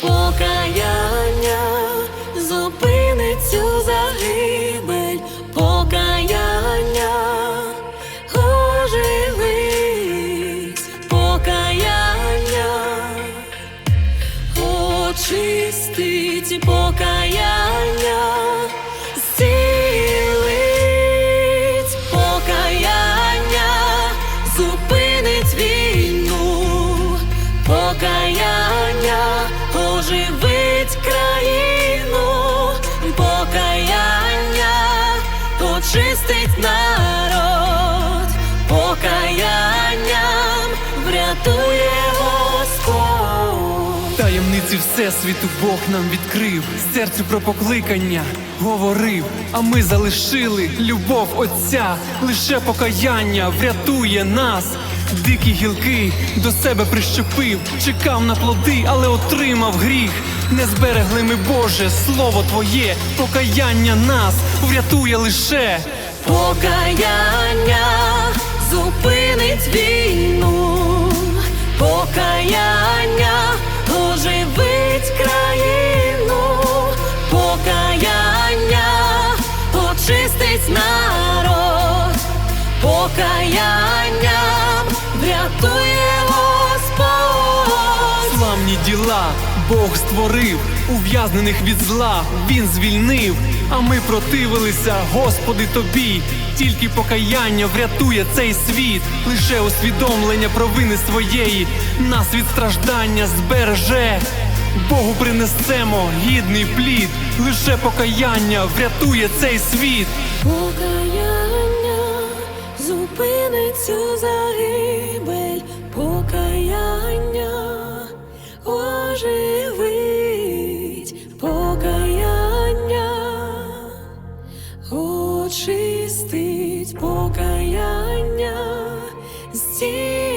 покаяння зупинить цю загибель, покаяння оживить, покаяння очистить, покаяння покаяння очистить народ, покаянням врятує Господь. Таємниці Всесвіту Бог нам відкрив, серцю про покликання говорив, а ми залишили любов Отця, лише покаяння врятує нас. Дикі гілки до себе прищепив, чекав на плоди, але отримав гріх. Не зберегли ми, Боже, слово Твоє, покаяння нас врятує лише. Покаяння зупинить війну, покаяння оживить країну, покаяння очистить народ, покаянням врятує діла Бог створив, ув'язнених від зла Він звільнив, а ми противилися, Господи, тобі. Тільки покаяння врятує цей світ, лише усвідомлення провини своєї, нас від страждання збереже. Богу принесемо гідний плід, лише покаяння врятує цей світ. Покаяння зупинить цю загибель, покаяння очистить, покаяння зцілить.